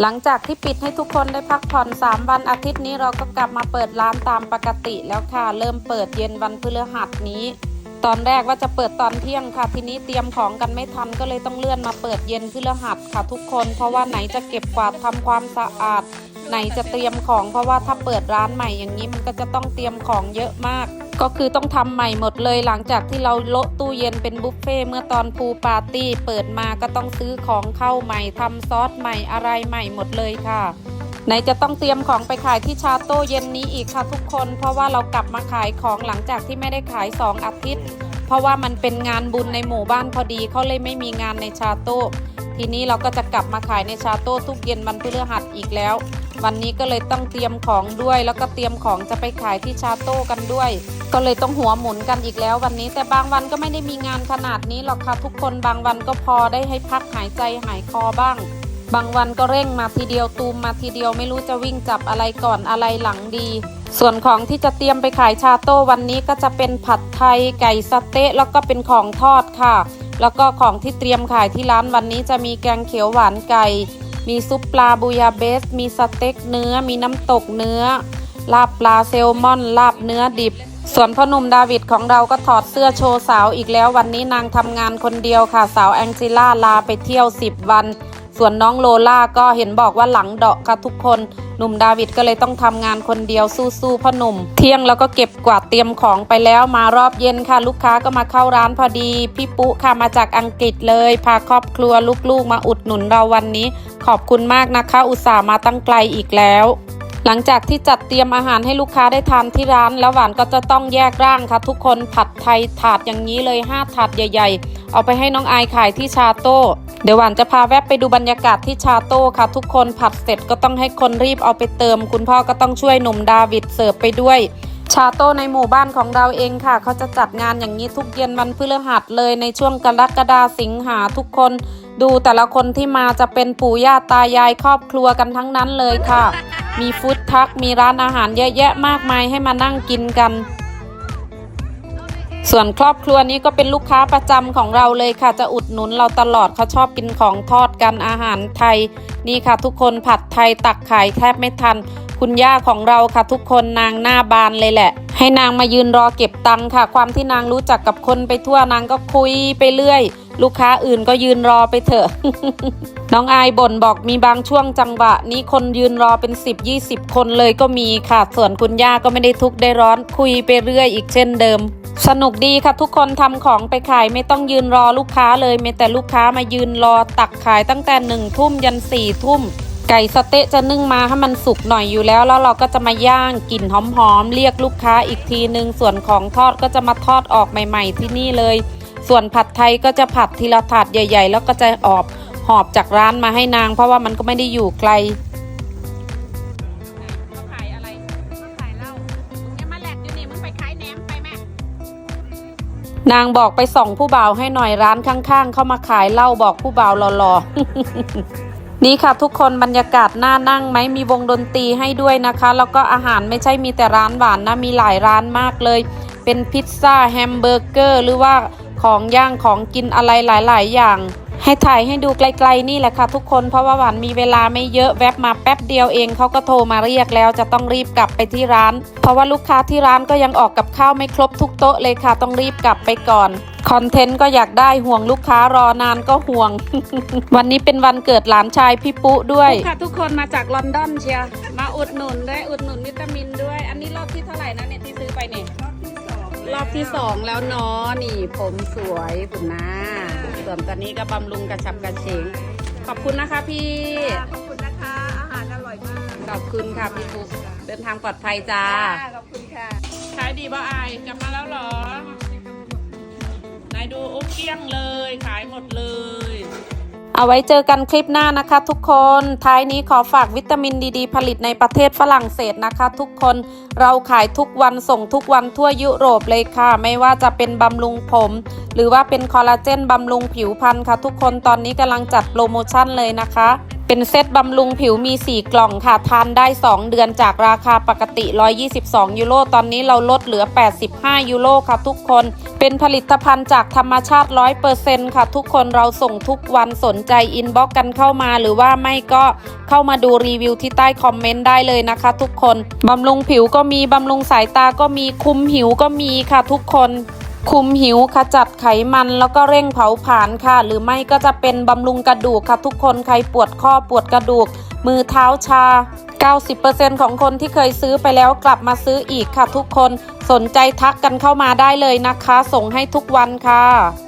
หลังจากที่ปิดให้ทุกคนได้พักผ่อน 3 วันอาทิตย์นี้เราก็กลับมาเปิดร้านตามปกติแล้วค่ะ เริ่มเปิดเย็นวันพฤหัสนี้ ตอนแรกว่าจะเปิดตอนเที่ยงค่ะ ทีนี้เตรียมของกันไม่ทันก็เลยต้องเลื่อนมาเปิดเย็นพฤหัสค่ะทุกคน เพราะว่าไหนจะเก็บกวาดทำความสะอาด ไหนจะเตรียมของเพราะว่าถ้าเปิดร้านใหม่อย่างนี้มันก็จะต้องเตรียมของเยอะมาก ก็คือต้องทำใหม่หมดเลยหลังจากที่เราโละตู้เย็นเป็นบุฟเฟ่เมื่อตอนพูปาร์ตี้เปิดมาก็ต้องซื้อของเข้าใหม่ทำซอสใหม่อะไรใหม่หมดเลยค่ะไหนจะต้องเตรียมของไปขายที่ชาโต้เย็นนี้อีกค่ะทุกคน เพราะว่าเรากลับมาขายของหลังจากที่ไม่ได้ขาย 2 อาทิตย์ เพราะว่ามันเป็นงานบุญในหมู่บ้านพอดีเขาเลยไม่มีงานในชาโต้ทีนี้เราก็จะกลับมาขายในชาโต้ทุกเย็นวันพฤหัสอีกแล้ว วันนี้ก็เลยต้องเตรียมของด้วย แล้วก็เตรียมของจะไปขายที่ชาโต้กันด้วย ก็เลยต้องหัวหมุนกันอีกแล้ววันนี้ แต่บางวันก็ไม่ได้มีงานขนาดนี้หรอกค่ะทุกคนบางวันก็พอได้ให้พักหายใจหายคอบ้าง บางวันก็เร่งมาทีเดียวตูมมาทีเดียวไม่รู้จะวิ่งจับอะไรก่อนอะไรหลังดี ส่วนของที่จะเตรียมไปขายชาโต้วันนี้ก็จะเป็นผัดไทยไก่สเต๊ะแล้วก็เป็นของทอดค่ะ แล้วก็ของที่เตรียมขายที่ร้านวันนี้จะมีแกงเขียวหวานไก่ มีซุปปลาบูยาเบส มีสเต็กเนื้อ มีน้ำตกเนื้อ ลาบปลาแซลมอน ลาบเนื้อดิบ ส่วนพ่อหนุ่มดาวิดของเราก็ถอดเสื้อโชว์สาวอีกแล้ววันนี้นางทำงานคนเดียวค่ะ สาวแองจิล่าลาไปเที่ยว 10 วัน ส่วนน้องโลล่าก็เห็นบอกว่าหลังเดาะค่ะทุกคน หนุ่มดาวิดก็เลยต้องทำงานคนเดียวสู้ๆพ่อหนุ่ม เที่ยงแล้วก็เก็บกวาดเตรียมของไปแล้วมารอบเย็นค่ะ ลูกค้าก็มาเข้าร้านพอดี พี่ปุ๊ค่ะมาจากอังกฤษเลย พาครอบครัวลูกๆ มาอุดหนุนเราวันนี้ ขอบคุณมากนะคะ อุตส่าห์มาตั้งไกลอีกแล้วหลังจากที่จัดเตรียมอาหารให้ลูกค้าได้ทานที่ร้าน แล้วหวานก็จะต้องแยกร่างค่ะ ทุกคนผัดไทยถาดอย่างนี้เลย 5 ถาดใหญ่ ๆ เอาไปให้น้องอายขายที่ชาโต้ เดี๋ยวหวานจะพาแวะไปดูบรรยากาศที่ชาโต้ค่ะ ทุกคนผัดเสร็จก็ต้องให้คนรีบเอาไปเติม คุณพ่อก็ต้องช่วยหนุ่มดาวิดเสิร์ฟไปด้วย ชาโต้ในหมู่บ้านของเราเองค่ะ เขาจะจัดงานอย่างนี้ทุกเย็นวันพฤหัสเลยในช่วงกรกฎาสิงหาทุกคน ดูแต่ละคนที่มาจะเป็นปู่ย่าตายายครอบครัวกันทั้งนั้นเลยค่ะ มีฟู้ดทักมีร้านอาหารเยอะแยะมากมายให้มานั่งกินกัน ส่วนครอบครัวนี้ก็เป็นลูกค้าประจำของเราเลยค่ะ จะอุดหนุนเราตลอดเขาชอบกินของทอดกันอาหารไทย นี่ค่ะทุกคนผัดไทยตักขายแทบไม่ทัน คุณย่าของเราค่ะทุกคนนางหน้าบานเลยแหละ ให้นางมายืนรอเก็บตังค่ะ ความที่นางรู้จักกับคนไปทั่วนางก็คุยไปเรื่อย ลูกค้าอื่นก็ยืนรอไปเถอะ น้องอายบ่นบอกมีบางช่วงจังหวะ นี้คนยืนรอเป็น 10 20 คนเลยก็มีค่ะ ส่วนคุณย่าก็ไม่ได้ทุกข์ได้ร้อนคุยไปเรื่อยอีกเช่นเดิมสนุกดีค่ะทุกคนทำของไปขายไม่ต้องยืนรอลูกค้าเลยมีแต่ลูกค้ามายืนรอตักขายตั้งแต่หนึ่งทุ่มยันสี่ทุ่ม ไก่สะเต๊ะจะนึ่งมาให้มันสุกหน่อยอยู่แล้ว แล้วเราก็จะมาย่างกลิ่นหอมๆเรียกลูกค้าอีกทีนึง ส่วนของทอดก็จะมาทอดออกใหม่ ๆ ที่นี่เลย ส่วนผัดไทยก็จะผัดทีละถาดใหญ่ ๆ แล้วก็จะออบหอบจากร้านมาให้นาง เพราะว่ามันก็ไม่ได้อยู่ไกลเขาขายอะไรเขาขายเหล้าเนี่ยมาแหลกอยู่นี่มึงไปขายแหนมไปแม่นางบอกไปส่องผู้บ่าวให้หน่อยร้านข้างๆ เข้ามาขายเหล้าบอกผู้บ่าวหล่อๆ นี่ค่ะทุกคนบรรยากาศน่านั่งไหมมีวงดนตรีให้ด้วยนะคะ แล้วก็อาหารไม่ใช่มีแต่ร้านหวานนะมีหลายร้านมากเลย เป็นพิซซ่าแฮมเบอร์เกอร์ หรือว่าของย่างของกินอะไรหลาย ๆ อย่าง ให้ถ่ายให้ดูไกลๆนี่แหละค่ะทุกคนเพราะว่าหวานมีเวลาไม่เยอะแวบมาแป๊บเดียวเองเขาก็โทรมาเรียกแล้วจะต้องรีบกลับไปที่ร้าน เพราะว่าลูกค้าที่ร้านก็ยังออกกับข้าวไม่ครบทุกโต๊ะเลยค่ะต้องรีบกลับไปก่อน คอนเทนต์ก็อยากได้ห่วงลูกค้ารอนานก็ห่วง วันนี้เป็นวันเกิดหลานชายพี่ปุ๊ด้วยค่ะทุกคนมาจากลอนดอนเชียร์มาอุดหนุนด้วยอุดหนุนวิตามินด้วย อันนี้รอบที่เท่าไหร่นะเนี่ยที่ซื้อไปเนี่ยรอบที่สองแล้วเนาะนี่ผมสวยคุณนะส่วนตอนนี้ก็บำรุงกระชับกระเฉงขอบคุณนะคะพี่ขอบคุณนะคะอาหารอร่อยมากขอบคุณค่ะพี่ปุ๊เดินทางปลอดภัยจ้าขอบคุณค่ะขายดีป่ะอายกลับมาแล้วเหรอไหน ดูโอ้เกลี้ยงเลย ขายหมดเลย เอาไว้เจอกันคลิปหน้านะคะทุกคน ท้ายนี้ขอฝากวิตามินดีๆผลิตในประเทศฝรั่งเศสนะคะทุกคน เราขายทุกวันส่งทุกวันทั่วยุโรปเลยค่ะ ไม่ว่าจะเป็นบำรุงผม หรือว่าเป็นคอลลาเจนบำรุงผิวพรรณค่ะทุกคน ตอนนี้กำลังจัดโปรโมชั่นเลยนะคะเป็นเซตบำรุงผิวมี 4 กล่องค่ะ ทานได้ 2 เดือนจากราคาปกติ 122 ยูโร ตอนนี้เราลดเหลือ 85 ยูโรค่ะทุกคน เป็นผลิตภัณฑ์จากธรรมชาติ100%ค่ะ ทุกคนเราส่งทุกวันสนใจอินบ็อกกันเข้ามา หรือว่าไม่ก็เข้ามาดูรีวิวที่ใต้คอมเมนต์ได้เลยนะคะ ทุกคนบำรุงผิวก็มีบำรุงสายตาก็มีคุมหิวก็มีค่ะทุกคนคุมหิวขจัดไขมันแล้วก็เร่งเผาผลาญค่ะ หรือไม่ก็จะเป็นบำรุงกระดูกค่ะ ทุกคนใครปวดข้อปวดกระดูก มือเท้าชา 90%ของคนที่เคยซื้อไปแล้วกลับมาซื้ออีกค่ะทุกคนสนใจทักกันเข้ามาได้เลยนะคะ ส่งให้ทุกวันค่ะ